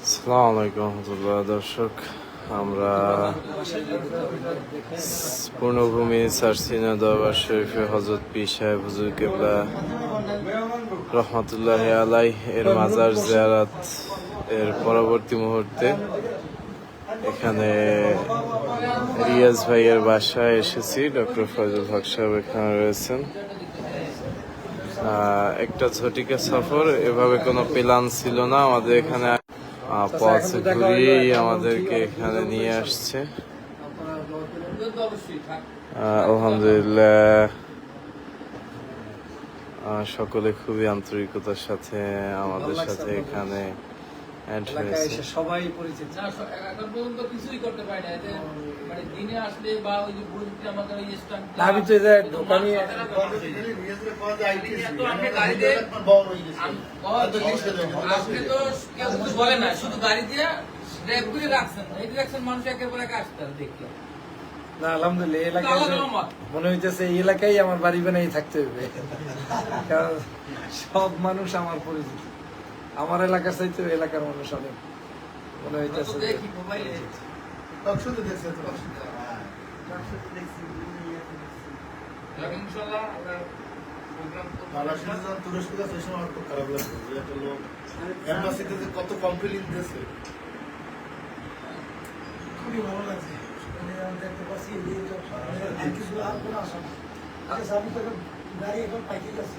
আসসালামু আলাইকুম দর্শক, আমরা পূর্ণভূমি সারসিনা দরবার শরীফে হজরত পি সাহেব হুজুর কেবলা রহমতুল্লাহ আলাই এর মাজার জিয়ারাত এর পরবর্তী মুহূর্তে এখানে রিয়াজ ভাইয়ের বাসায় এসেছি, ডক্টর ফজল হক সাহেব এখানে রয়েছেন। একটা ঝটিকা সফর, এভাবে কোনো প্ল্যান ছিল না, আমাদের এখানে পথ ঘুরিয়েই আমাদেরকে এখানে নিয়ে আসছে। আলহামদুলিল্লাহ। সকলে খুবই আন্তরিকতার সাথে আমাদের সাথে এখানে এলাকায় এসে সবাই পরিচিত। এখন পর্যন্ত কিছুই করতে পারি না। এতে মানে দিনে আসলে বা ওই যে বৈদ্যুতিক আমাদের ওই স্ট্যান্ড আমি তো যে দোকানে আপনি গাড়িতে আম- আপনি তো কেউ কিছু বলে না শুধু গাড়ি দিয়ে ড্রাইভ করে রাখছেন। এই রাখছেন মানুষ একের পর এক আসতে আর না আলহামদুলিল্লাহ এলাকায়। মনে হইতেছে এই এলাকায় আমার বাড়ি বানাই থাকতে হবে কারণ সব মানুষ আমার পরিচিত। আমার এলাকার চাইতে এলাকার মানুষ অনেক। মনে হইতেছে যে- দেখি মোবাইলে? ইনশাল্লাহ আমরা প্রোগ্রাম কত কমপ্লেন দিয়েছে। খুবই ভালো লাগছে। আমি দেখতে পাচ্ছি যে আর কিছু আর কোনো আশা না আচ্ছা আমি তো এখন গাড়ি এখন পাইতে যাচ্ছি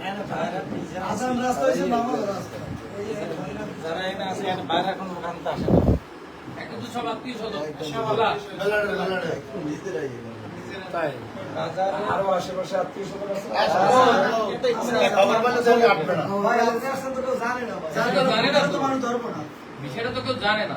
আসাম রাস্তা হয়েছে বাংলা রাস্তা যারা এখানে আছে বাইরে এখন ওখান আসে না। একটা তো সব আত্মীয় স্বজন বেলাড়ে বেলাড়ে তাই আরও আশেপাশে আত্মীয় স্বজন আছে খবর পেলে তো জানে না জানে না, জানে না তো মানুষ ধরবো না বিষয়টা তো কেউ জানে না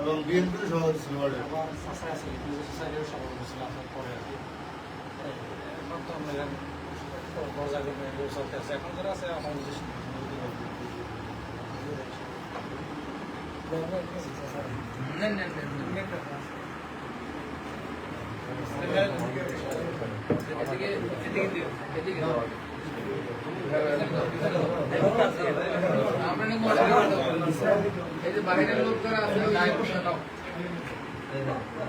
এবং বিএনপির সভাপতি ছিল ওয়ার্ডে আমার চাষা আছে সোসাইটির সভাপতি ছিল আপনার পরে আর কি এখন তো আমরা এরকম মজা করে এগুলো চলতে আছে এখন যারা আছে আমার নিজস্ব না, না, না, না। এদিকে এদিকে দিও এদিকে দিও। আমরা নাকি মনে করি এই যে বাইরের লোক যারা আছে গায়ে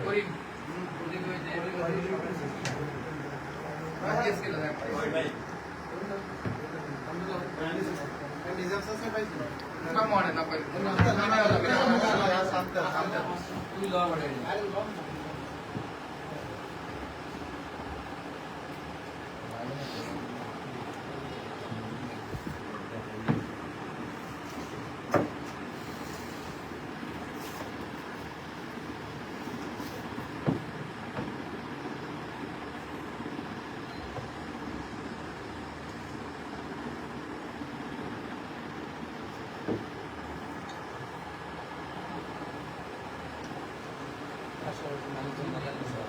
ওই যে এদিকে ওদিকে। কেস কেটে দেখ। না মনে না পারি তুই লো বড়ে সব জায়গায় আর কি এগুলো বিশাল আপনার শোনা এই এই ঘটনা যখন হয়েছে এলাকায় বিল্ডিং মনে হয় একটা ছিল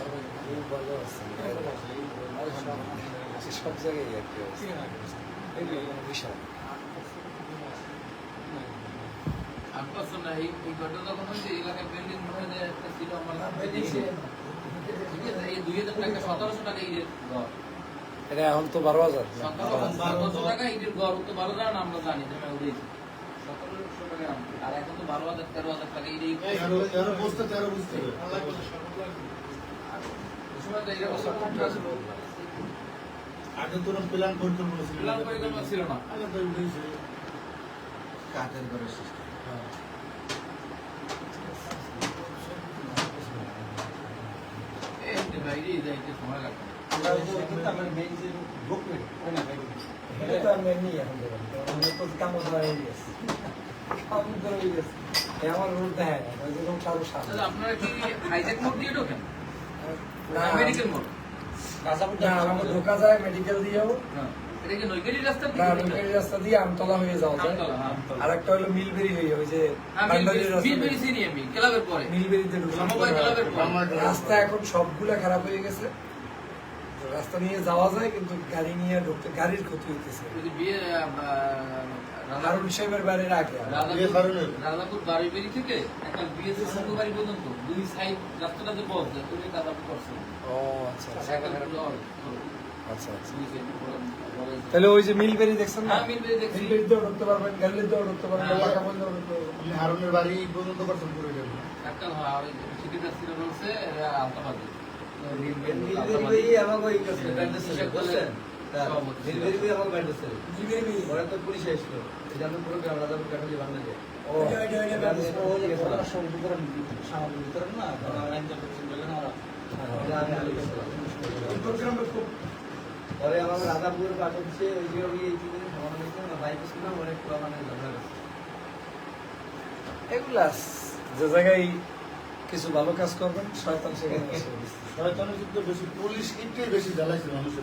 আমার ঠিক আছে হাজার টাকা সতেরোশো টাকা ইটের এটা এখন তো বারো হাজার আমরা জানি আর এখন তো বারো হাজার তেরো হাজার টাকা বুঝতে তেরো বুঝতে হবে সময় তো এরকম সব contrast ছিল। আগে তো প্ল্যান পরিকল্পনা ছিল Plan পরিকল্পনা ছিল না। আগে তো ছিল। কাঠের ঘরের সিস্টেম বাইরে যাইতে সময় লাগবে। এটা তো আমি এমনি এখন তো। কামড় হয়ে গেছে। হয়ে গেছে। আমার রোড দেখায় আপনারা কি হাইজ্যাক মোড দিয়ে ঢোকেন? না, মেডিকেল মোড না, আমাকে ঢোকা যায় মেডিকেল দিয়েও। এটা কি নৈকারি রাস্তা না নৌকারি রাস্তা দিয়ে আমতলা হয়ে যাওয়া যায়। হ্যাঁ। আর একটা হলো মিলবেরি হয়ে ওই যে বান্ডারির রাস্তা বিল বেরিয়েছি নি আমি ক্লাবের পরে। মিলবেরিতে সমবায় ক্লাবের পরে। রাস্তা এখন সবগুলা খারাপ হয়ে গেছে। রাস্তা নিয়ে যাওয়া যায় কিন্তু গাড়ি নিয়ে ঢুকতে গাড়ির ক্ষতি হইতেছে। ওই হারুন সাহেবের বাড়ির আগে রাজাপুর বাড়ি থেকে একটা বিয়ে সঙ্গ বাড়ি পর্যন্ত। দুই সাইড রাস্তাটা যে বস তুমি করছ ও আচ্ছা আচ্ছা। আচ্ছা আচ্ছা। বলে তাহলে ওই যে মিলবেরি দেখছেন না? মিলবেরি দেখছি। মিলবেরিতেও ঢুকতে পারবেন ঢুকতে পারবেন হ্যাঁ। পারবেন। আপনি হারুনের বাড়ি পর্যন্ত করছেন একটা হয় সিটিটা ছিল বলছে আলতাবাদী ও পরে আমার রাধাপুর পাঠ হচ্ছে ওই যে ওই এই তিন আমার বাইক অনেক মানে ঝগড়া এগুলা যে জায়গায় কিছু ভালো কাজ করবেন শয়তান সেখানে শয়তানের কিন্তু বেশি পুলিশ ইটটাই বেশি জ্বালাইছে মানুষের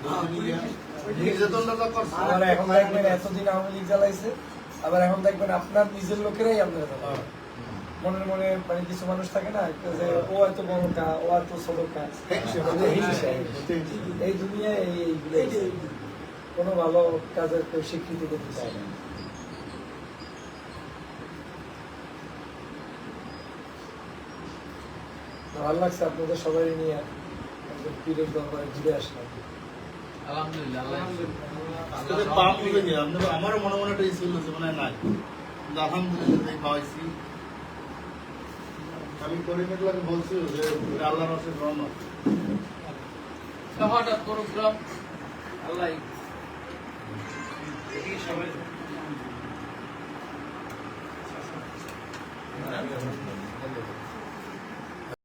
নির্যাতনটা করছে। আবার এখন দেখবেন এতদিন আওয়ামী লীগ জ্বালাইছে আবার এখন দেখবেন আপনার নিজের লোকেরাই আপনার জ্বালায় মনের মনে মানে কিছু মানুষ থাকে না যে ও এত বড় কা ও এত ছোট কা। এই দুনিয়ায় এই এইগুলোই কোনো ভালো কাজের কেউ স্বীকৃতি করতে চায় না। ভালো লাগছে আপনাদের সবাই নিয়ে। একদম পীরের দরবারে ঘুরে আসলাম। আলহামদুলিল্লাহ আল্লাহ আমারও মনে মনে একটা ছিল যে মনে হয় নাই আলহামদুলিল্লাহ পাইছি। আমি করিমেটলাকে বলছি যে এটা আল্লাহর রসের রহমত। হঠাৎ প্রোগ্রাম আল্লাহ সবাই।